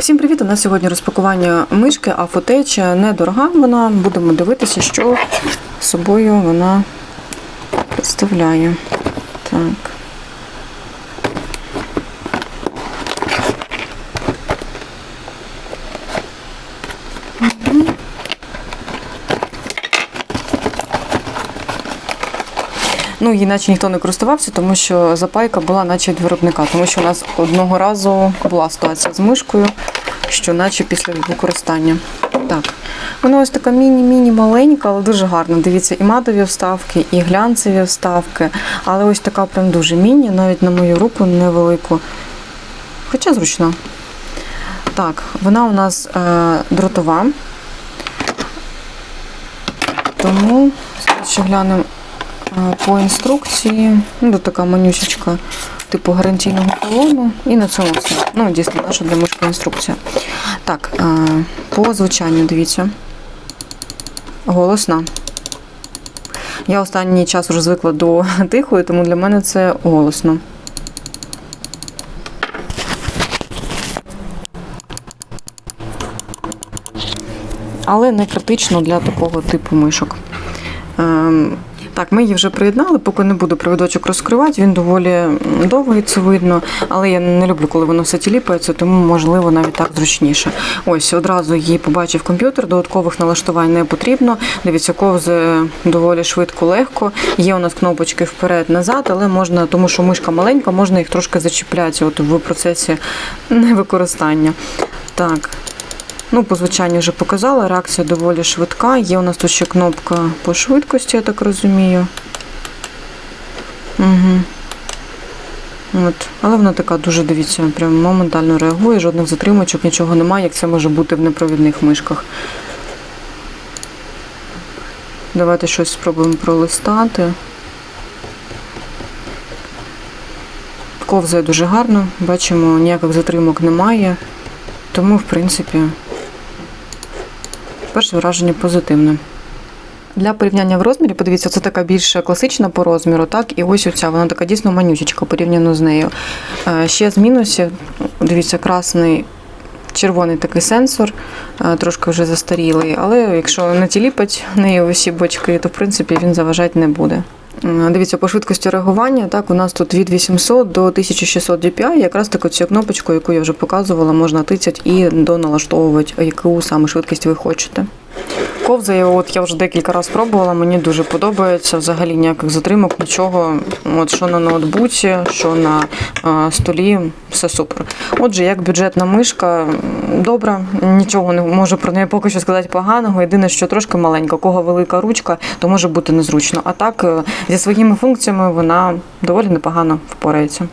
Всім привіт! У нас сьогодні розпакування мишки а Афотеч. Недорога вона. Будемо дивитися, що собою вона представляє. Так. Ну, її наче ніхто не користувався, тому що запайка була наче від виробника, тому що у нас одного разу була ситуація з мишкою, що наче після використання. Так, вона ось така міні-міні маленька, але дуже гарна. Дивіться, і матові вставки, і глянцеві вставки. Але ось така прям дуже міні, навіть на мою руку невелику. Хоча зручна. Так, вона у нас е, дротова. Тому ще глянемо по інструкції. Ну, така манюсечка типу гарантійного талону. І на цьому все. Ну, дійсно, наша для мишки інструкція. Так, по звучанню, дивіться. Голосна. Я останній час вже звикла до тихої, тому для мене це голосно. але не критично для такого типу мишок. Так, ми її вже приєднали, поки не буду провідочок розкривати. Він доволі довгий, це видно, але я не люблю, коли воно все тіліпається, тому можливо навіть так зручніше. Ось одразу її побачив комп'ютер, додаткових налаштувань не потрібно. Дивіться, ковзе доволі швидко, легко. Є у нас кнопочки вперед-назад, але можна, тому що мишка маленька, можна їх трошки зачіпляти от в процесі невикористання. Так, Ну, по звучанню вже показала, реакція доволі швидка. Є у нас тут ще кнопка по швидкості, я так розумію. Угу. От. Але вона така дуже, дивіться, прям моментально реагує, жодних затримочок, нічого немає, як це може бути в непровідних мишках. Давайте щось спробуємо пролистати. Ковзає дуже гарно, бачимо, ніяких затримок немає. Тому, в принципі, перше враження позитивне. Для порівняння в розмірі, подивіться, це така більш класична по розміру, так, і ось оця, вона така дійсно манючечка порівняно з нею. Е, Ще з мінусів, дивіться, красний. Червоний такий сенсор, е, трошки вже застарілий, але якщо не тіліпать неї усі бочки, то в принципі він заважати не буде. Дивіться, по швидкості реагування, так, у нас тут від 800 до 1600 DPI, якраз таку цю кнопочку, яку я вже показувала, можна тицять і доналаштовувати, яку саме швидкість ви хочете. Ковзає, от я вже декілька разів пробувала, мені дуже подобається. Взагалі ніяких затримок, нічого. От що на ноутбуці, що на е, столі, все супер. Отже, як бюджетна мишка, добра, нічого не можу про неї поки що сказати поганого. Єдине, що трошки маленька, у кого велика ручка, то може бути незручно. А так, е, зі своїми функціями вона доволі непогано впорається.